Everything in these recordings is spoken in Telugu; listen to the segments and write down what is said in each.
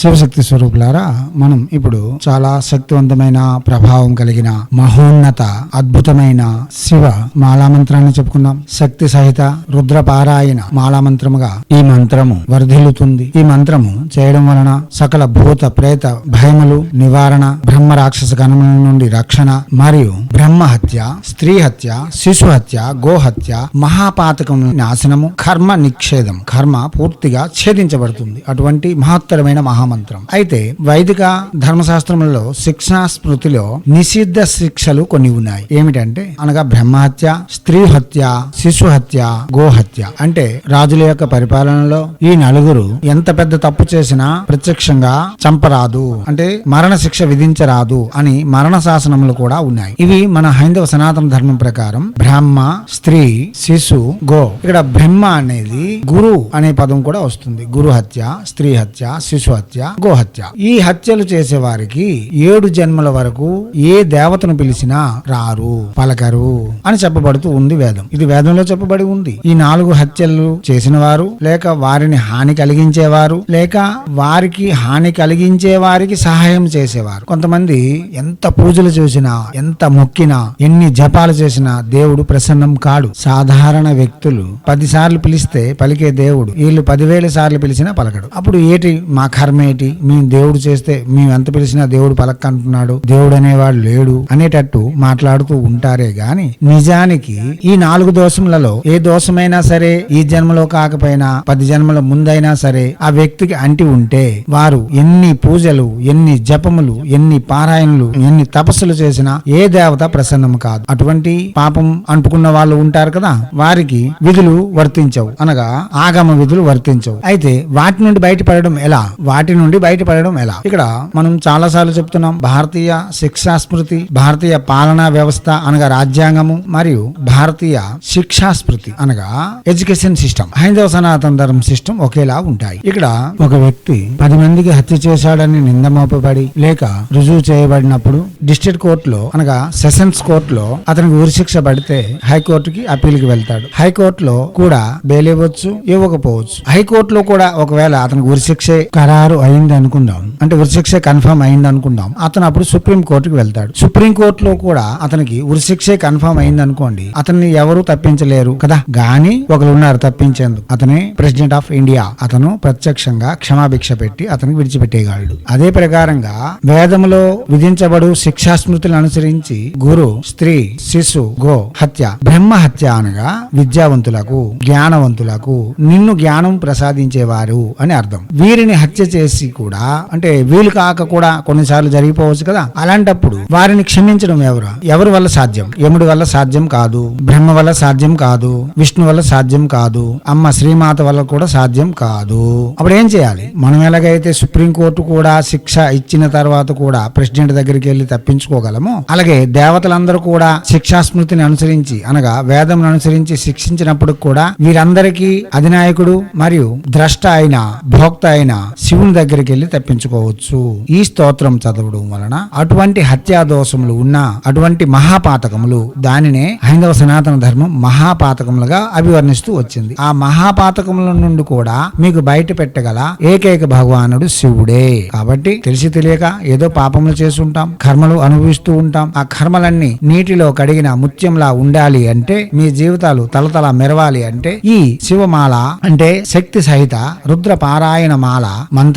శివశక్తి స్వరూపులారా మనం ఇప్పుడు చాలా శక్తివంతమైన ప్రభావం కలిగిన మహోన్నత అద్భుతమైన శివ మాలామంత్రాన్ని చెప్పుకున్నాం. శక్తి సహిత రుద్రపారాయణ మాలామంత్రముగా ఈ మంత్రము వర్ధిల్లుతుంది. ఈ మంత్రము చేయడం వలన సకల భూత ప్రేత భయములు నివారణ బ్రహ్మ రాక్షస గణముల నుండి రక్షణ మరియు బ్రహ్మ హత్య స్త్రీ హత్య శిశు హత్య గోహత్య మహాపాతకం నాశనము కర్మ నిక్షేధం కర్మ పూర్తిగా ఛేదించబడుతుంది. అటువంటి మహత్తరమైన మహా మహామంత్రం. అయితే వైదిక ధర్మశాస్త్రంలో శిక్షణా స్మృతిలో నిషిద్ధ శిక్షలు కొన్ని ఉన్నాయి. ఏమిటంటే అనగా బ్రహ్మహత్య స్త్రీ హత్య శిశు హత్య గోహత్య. అంటే రాజుల యొక్క పరిపాలనలో ఈ నలుగురు ఎంత పెద్ద తప్పు చేసినా ప్రత్యక్షంగా చంపరాదు. అంటే మరణ శిక్ష విధించరాదు అని మరణ శాసనములు కూడా ఉన్నాయి. ఇవి మన హైందవ సనాతన ధర్మం ప్రకారం బ్రహ్మ స్త్రీ శిశు గో. ఇక్కడ బ్రహ్మ అనేది గురు అనే పదం కూడా వస్తుంది. గురు హత్య స్త్రీ హత్య శిశు హత్య హత్య గోహత్య. ఈ హత్యలు చేసే వారికి ఏడు జన్మల వరకు ఏ దేవతను పిలిచినా రారు పలకరు అని చెప్పబడుతూ ఉంది వేదం. ఇది వేదంలో చెప్పబడి ఉంది. ఈ నాలుగు హత్యలు చేసిన వారు లేక వారిని హాని కలిగించేవారు లేక వారికి హాని కలిగించే వారికి సహాయం చేసేవారు. కొంతమంది ఎంత పూజలు చేసినా ఎంత మొక్కినా ఎన్ని జపాలు చేసినా దేవుడు ప్రసన్నం కాడు. సాధారణ వ్యక్తులు పది సార్లు పిలిస్తే పలికే దేవుడు. వీళ్ళు పదివేల సార్లు పిలిచినా పలకడు. అప్పుడు ఏటి మా కర్మ ఏంటి మేము దేవుడు చేస్తే మేము ఎంత పిలిచినా దేవుడు పలక అంటున్నాడు దేవుడు అనేవాడు లేడు అనేటట్టు మాట్లాడుతూ ఉంటారే గాని నిజానికి ఈ నాలుగు దోషములలో ఏ దోషమైనా సరే ఈ జన్మలో కాకపోయినా పది జన్మల ముందైనా సరే ఆ వ్యక్తికి అంటి ఉంటే వారు ఎన్ని పూజలు ఎన్ని జపములు ఎన్ని పారాయణలు ఎన్ని తపస్సులు చేసినా ఏ దేవత ప్రసన్నం కాదు. అటువంటి పాపం అంటుకున్న వాళ్ళు ఉంటారు కదా వారికి విధులు వర్తించవు అనగా ఆగమ విధులు వర్తించవు. అయితే వాటి నుండి బయటపడడం ఎలా? వాటి నుండి బయటపడడం ఎలా? ఇక్కడ మనం చాలా సార్లు చెప్తున్నాం భారతీయ శిక్షా స్మృతి భారతీయ పాలనా వ్యవస్థ అనగా రాజ్యాంగము మరియు భారతీయ శిక్షా స్మృతి అనగా ఎడ్యుకేషన్ సిస్టమ్ హైందవ సనాతన ధర్మ సిస్టమ్ ఒకేలా ఉంటాయి. ఇక్కడ ఒక వ్యక్తి పది మందికి హత్య చేశాడని నింద మోపబడి లేక రుజువు చేయబడినప్పుడు డిస్ట్రిక్ట్ కోర్టులో అనగా సెషన్స్ కోర్టులో అతనికి ఉరిశిక్ష పడితే హైకోర్టుకి అప్పీల్కి వెళ్తాడు. హైకోర్టులో కూడా బెయిల్ ఇవ్వచ్చు ఇవ్వకపోవచ్చు. హైకోర్టులో కూడా ఒకవేళ అతనికి ఉరిశిక్షే ఖరారు అయింది అనుకుందాం. అంటే ఉరిశిక్ష కన్ఫర్మ్ అయింది అనుకుందాం. అతను అప్పుడు సుప్రీం కోర్టుకి వెళ్తాడు. సుప్రీం కోర్టులో కూడా అతనికి ఉరిశిక్షే కన్ఫర్మ్ అయింది అనుకోండి. అతన్ని ఎవరు తప్పించలేరు కదా? గాని ఒకరు ఉన్నారు తప్పించేందుకు. అతనే ప్రెసిడెంట్ ఆఫ్ ఇండియా. అతను ప్రత్యక్షంగా క్షమాభిక్ష పెట్టి అతనికి విడిచిపెట్టేయగలడు. అదే ప్రకారంగా వేదములో విధించబడు శిక్షా స్మృతులను అనుసరించి గురు స్త్రీ శిశు గో హత్య బ్రహ్మ హత్య అనగా విద్యావంతులకు జ్ఞానవంతులకు నిన్ను జ్ఞానం ప్రసాదించేవారు అని అర్థం. వీరిని హత్య చేసి కూడా అంటే వీలు కాక కూడా కొన్నిసార్లు జరిగిపోవచ్చు కదా అలాంటప్పుడు వారిని క్షమించడం ఎవరు? ఎవరి వల్ల సాధ్యం? యముడి వల్ల సాధ్యం కాదు బ్రహ్మ వల్ల సాధ్యం కాదు విష్ణు వల్ల సాధ్యం కాదు అమ్మ శ్రీమాత వల్ల కూడా సాధ్యం కాదు. అప్పుడు ఏం చేయాలి? మనం ఎలాగైతే సుప్రీంకోర్టు కూడా శిక్ష ఇచ్చిన తర్వాత కూడా ప్రెసిడెంట్ దగ్గరికి వెళ్ళి తప్పించుకోగలము అలాగే దేవతలందరూ కూడా శిక్షా స్మృతిని అనుసరించి అనగా వేదం అనుసరించి శిక్షించినప్పుడు కూడా వీరందరికీ అధినాయకుడు మరియు ద్రష్ట అయిన భోక్త అయిన శివుని దగ్గరికి వెళ్ళి తప్పించుకోవచ్చు. ఈ స్తోత్రం చదవడం వలన అటువంటి హత్యా దోషములు ఉన్న అటువంటి మహాపాతకములు దానినే హైందవ సనాతన ధర్మం మహాపాతకములుగా అభివర్ణిస్తూ వచ్చింది. ఆ మహాపాతకముల నుండి కూడా మీకు బయట పెట్టగల ఏకైక భగవానుడు శివుడే. కాబట్టి తెలిసి తెలియక ఏదో పాపములు చేసి ఉంటాం కర్మలు అనుభవిస్తూ ఉంటాం. ఆ కర్మలన్నీ నీటిలో కడిగిన ముత్యంలా ఉండాలి అంటే మీ జీవితాలు తలతల మెరవాలి అంటే ఈ శివమాల అంటే శక్తి సహిత రుద్ర పారాయణ మాల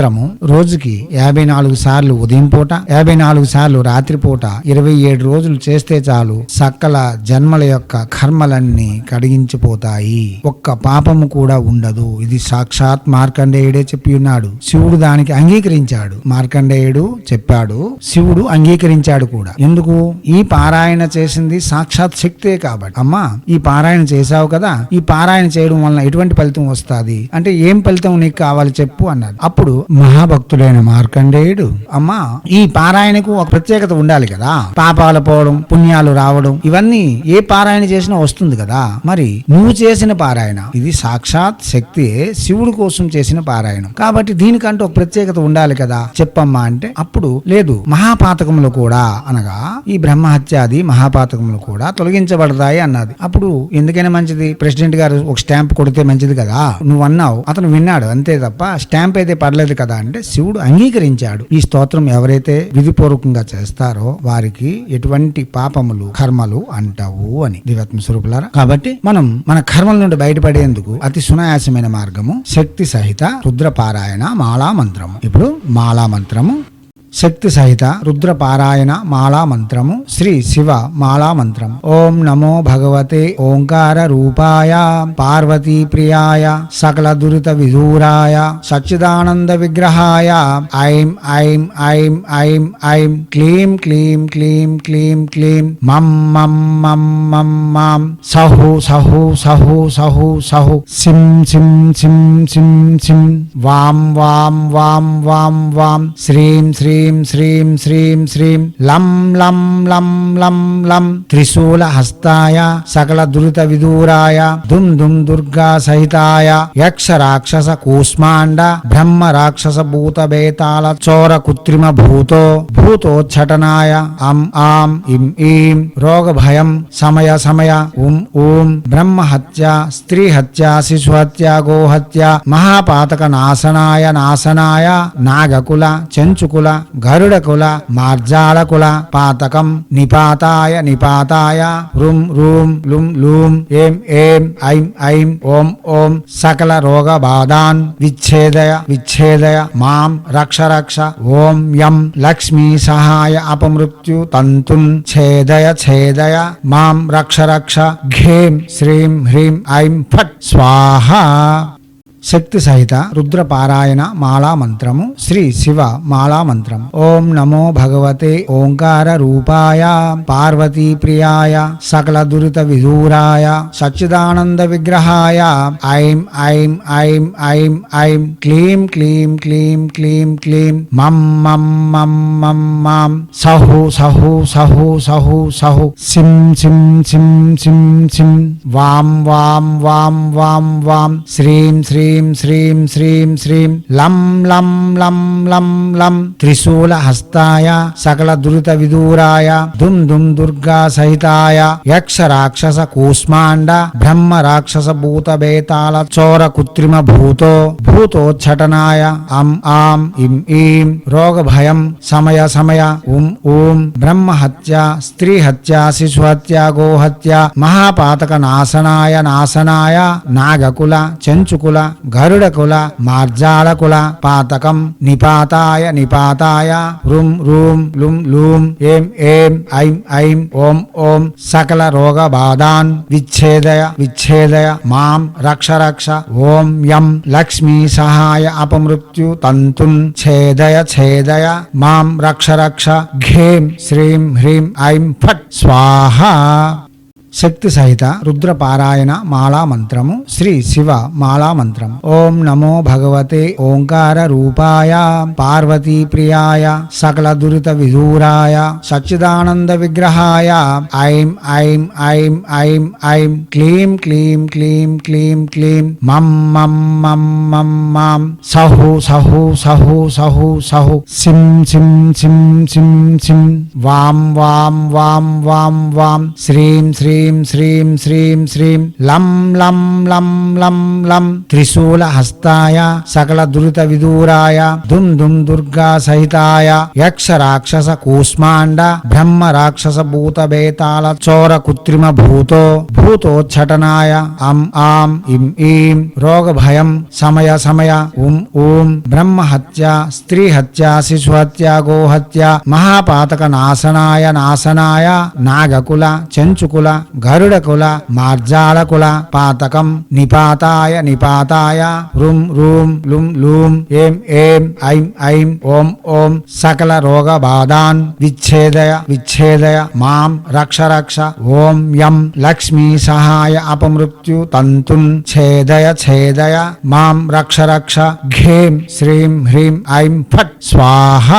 మంత్రము రోజుకి యాభై నాలుగు సార్లు ఉదయం పూట యాభై నాలుగు సార్లు రాత్రి పూట ఇరవై ఏడు రోజులు చేస్తే చాలు సకల జన్మల యొక్క కర్మలన్నీ కడిగించిపోతాయి. ఒక్క పాపము కూడా ఉండదు. ఇది సాక్షాత్ మార్కండేయుడే చెప్పి ఉన్నాడు. శివుడు దానికి అంగీకరించాడు. మార్కండేయుడు చెప్పాడు శివుడు అంగీకరించాడు కూడా. ఎందుకు? ఈ పారాయణ చేసింది సాక్షాత్ శక్తే కాబట్టి. అమ్మా ఈ పారాయణ చేశావు కదా ఈ పారాయణ చేయడం వలన ఎటువంటి ఫలితం వస్తుంది? అంటే ఏం ఫలితం నీకు కావాలి చెప్పు అన్నాడు. అప్పుడు మహాభక్తుడైన మార్కండేయుడు అమ్మా ఈ పారాయణకు ఒక ప్రత్యేకత ఉండాలి కదా? పాపాలు పోవడం పుణ్యాలు రావడం ఇవన్నీ ఏ పారాయణ చేసినా వస్తుంది కదా? మరి నువ్వు చేసిన పారాయణ ఇది సాక్షాత్ శక్తి శివుడు కోసం చేసిన పారాయణం. కాబట్టి దీనికంటూ ఒక ప్రత్యేకత ఉండాలి కదా? చెప్పమ్మా అంటే అప్పుడు లేదు మహాపాతకములు కూడా అనగా ఈ బ్రహ్మహత్యాది మహాపాతకములు కూడా తొలగించబడతాయి అన్నది. అప్పుడు ఎందుకైనా మంచిది? ప్రెసిడెంట్ గారు ఒక స్టాంప్ కొడితే మంచిది కదా? నువ్వు అన్నావు అతను విన్నాడు అంతే తప్ప స్టాంప్ అయితే పడలేదు కదా? అంటే శివుడు అంగీకరించాడు. ఈ స్తోత్రం ఎవరైతే విధిపూర్వకంగా చేస్తారో వారికి ఎటువంటి పాపములు కర్మలు అంటావు అని. దివత్మ స్వరూపులారా కాబట్టి మనం మన కర్మల నుండి బయటపడేందుకు అతి సునాయాసమైన మార్గము శక్తి సహిత రుద్ర పారాయణ మాలా మంత్రము. ఇప్పుడు మాలా మంత్రము శక్తి సహిత రుద్రపారాయణ మాలా మంత్రము శ్రీ శివ మాలా మంత్రం ఓం నమో భగవతే ఓంకార రూపాయ పార్వతీ ప్రియాయ సకల దురిత విధూరాయ సచ్చిదానంద విగ్రహాయ. ఐం ఐం ఐం ఐం ఐం. క్లీం క్లీం క్లీం క్లీం క్లీం. మం మం మం మం మాం. సహు సహు సహు సహు సహు. సిం సిం సిం సిం సిం. వాం వాం వాం వాం వాం. శ్రీం శ్రీం. శ్రీం శ్రీం శ్రీం లం లం లం లం లం. త్రిశూల హస్తాయ సకల దురిత విదూరాయ దుమ్ దుమ్ దుర్గా సహితాయ. యక్ష రాక్షస కూష్మాండ బ్రహ్మ రాక్షస భూత బేతాళ చోర కృత్రిమ భూతో భూతోచ్చటనాయ. అం ఆం ఇం ఈం. రోగ భయం సమయ సమయ. ఉం ఊం. బ్రహ్మ హత్య స్త్రీ హత్య శిశు హత్య గోహత్య మహాపాతక నాశనాయ నాశనాయ. నాగకుల చెంచుకుల గరుడకుల మార్జాలకుల పాతకం నిపాతాయ నిపాతాయ రుం రూం లుం లూం ఏం ఏం ఐం ఐం ఓం ఓం సకల రోగ బాధాన్ విచ్ఛేదయ విచ్ఛేదయ మాం రక్ష రక్ష ఓం యం లక్ష్మీ సహాయ అపమృత్యు తంతుం ఛేదయ ఛేదయ మాం రక్ష రక్ష ఘేం శ్రీం హ్రీం ఐం ఫట్ స్వాహ శక్తి సహిత రుద్రపారాయణ మాలా మంత్రము శ్రీ శివ మాలా మంత్రం ఓం నమో భగవతే ఓంకార రూపాయ పార్వతీ ప్రియాయ సకల దురిత విదూరాయ సచ్చిదానంద విగ్రహాయ. ఐం ఐం ఐం ఐం ఐం. క్లీం క్లీం క్లీం క్లీం క్లీం. మం మం మం మం మాం. సహు సహు సహు సహు సహు. సిం సిం సిం సిం సిం. వాం వాం వాం వాం వాం. శ్రీం శ్రీం. శ్రీం శ్రీం శ్రీం లం లం లం లం లం. త్రిశూల హస్తాయ సకల దురిత విదూరాయ దుమ్ దుమ్ దుర్గా సహితాయ యక్ష రాక్షస కూష్మాండ బ్రహ్మ రాక్షస భూత బేతాళ చోర కృత్రిమ భూతో భూతోచ్చటనాయ అం ఆం ఇం ఈం రోగ భయం సమయ గరుడకుల మార్జాలకుల పాతకం నిపాతాయ నిపాతాయ రుం రూం లుం లూం ఏం ఏం ఐం ఐం ఓం ఓం సకల రోగ బాధాన్ విచ్ఛేదయ విచ్ఛేదయ మాం రక్ష రక్ష ఓం యం లక్ష్మీ సహాయ అపమృత్యు తంతుం ఛేదయ ఛేదయ మాం రక్ష రక్ష ఘేం శ్రీం హ్రీం ఐం ఫట్ స్వాహ శక్తి సహిత రుద్ర పారాయణ మాలా మంత్రము శ్రీ శివ మాలా మంత్రం ఓం నమో భగవతే ఓంకార రూపాయ పార్వతీ ప్రియాయ సకల దురిత విధూరాయ సచ్చిదానంద విగ్రహాయ. ఐం ఐం ఐం ఐం ఐం. క్లీం క్లీం క్లీం క్లీం క్లీం. మం మం మం మం మాం. సహు సహు సహు సహు సహు. సిం సిం సిం సిం సిం. వాం వాం వాం వాం వాం. శ్రీం శ్రీం. శ్రీం శ్రీం శ్రీం లం లం లం లం లం త్రిశూల హస్తాయ సకల దురిత విదూరాయ దుమ్ దుమ్ దుర్గా సహితాయ యక్ష రాక్షస కూష్మాండ బ్రహ్మ రాక్షస భూత బేతాళ చోర కృత్రిమ భూతో భూతోచ్చటనాయ అం ఆం ఇం ఈం రోగ భయం సమయ గరుడకుల ఉం పాతకం నిపాతాయ నిపాతాయ రుం రూం లుం లూం ఏం ఏం ఐం ఐం ఓం ఓం సకల రోగ బాధాన్ విచ్ఛేదయ విచ్ఛేదయ మాం రక్ష రక్ష ఓం యం లక్ష్మీ సహాయ అపమృత్యు తంతున్ ఛేదయ ఛేదయ మాం రక్ష రక్ష ఘేం శ్రీం హ్రీం ఐం ఫట్ స్వాహ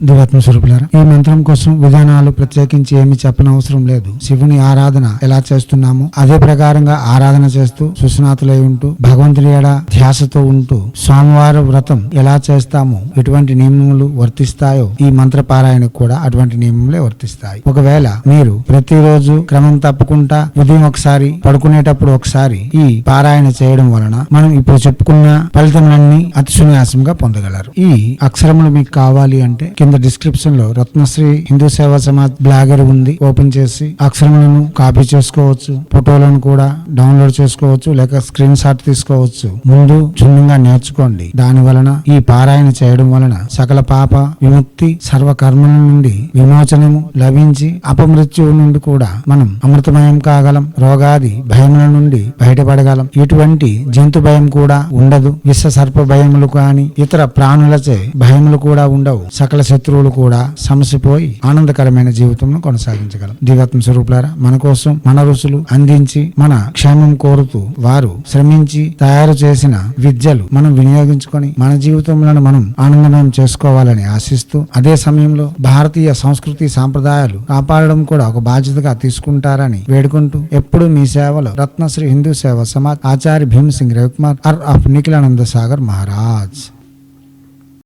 దివాత్మ స్వరూపులారా ఈ మంత్రం కోసం విధానాలు ప్రత్యేకించి ఏమి చెప్పనవసరం లేదు. శివుని ఆరాధన ఎలా చేస్తున్నామో అదే ప్రకారంగా ఆరాధన చేస్తూ సుస్నాతులై ఉంటూ భగవంతుని ఎడ ధ్యాసతో ఉంటూ సోమవార వ్రతం ఎలా చేస్తామో ఎటువంటి నియమములు వర్తిస్తాయో ఈ మంత్ర పారాయణకు కూడా అటువంటి నియమములే వర్తిస్తాయి. ఒకవేళ మీరు ప్రతిరోజు క్రమం తప్పకుండా ఉదయం ఒకసారి పడుకునేటప్పుడు ఒకసారి ఈ పారాయణ చేయడం వలన మనం ఇప్పుడు చెప్పుకున్న ఫలితములన్నీ అతి సున్యాసంగా పొందగలరు. ఈ అక్షరములు మీకు కావాలి అంటే కింద డిస్క్రిప్షన్లో రత్నశ్రీ హిందూ సేవా సమాజ్ బ్లాగర్ ఉంది. ఓపెన్ చేసి అక్షరములను కాపీ చేసుకోవచ్చు. ఫోటోలను కూడా డౌన్లోడ్ చేసుకోవచ్చు. లేక స్క్రీన్ షాట్ తీసుకోవచ్చు. ముందు క్షుణ్ణంగా నేర్చుకోండి. దాని వలన ఈ పారాయణ చేయడం వలన సకల పాప విముక్తి సర్వ కర్మల నుండి విమోచనము లభించి అపమృత్యువు నుండి కూడా మనం అమృతమయం కాగలం. రోగాది భయముల నుండి బయటపడగలం. ఇటువంటి జంతు భయం కూడా ఉండదు. విష సర్ప భయములు కాని ఇతర ప్రాణులచే భయములు కూడా ఉండవు. సకల శత్రువులు కూడా సమసిపోయి ఆనందకరమైన జీవితంను కొనసాగించగలం. దివాత్మ స్వరూపులారా మన కోసం మన రుసులు అందించి మన క్షేమం కోరుతూ వారు శ్రమించి తయారు చేసిన విద్యలు మనం వినియోగించుకొని మన జీవితంలో మనం ఆనందమయం చేసుకోవాలని ఆశిస్తూ అదే సమయంలో భారతీయ సంస్కృతి సాంప్రదాయాలు కాపాడడం కూడా ఒక బాధ్యతగా తీసుకుంటారని వేడుకుంటూ ఎప్పుడు మీ సేవలో రత్నశ్రీ హిందూ సేవ సమాజ్ ఆచార్య భీమ్ సింగ్ రవికుమార్ ఆర్ ఆఫ్ నిఖిలానంద సాగర్ మహారాజ్.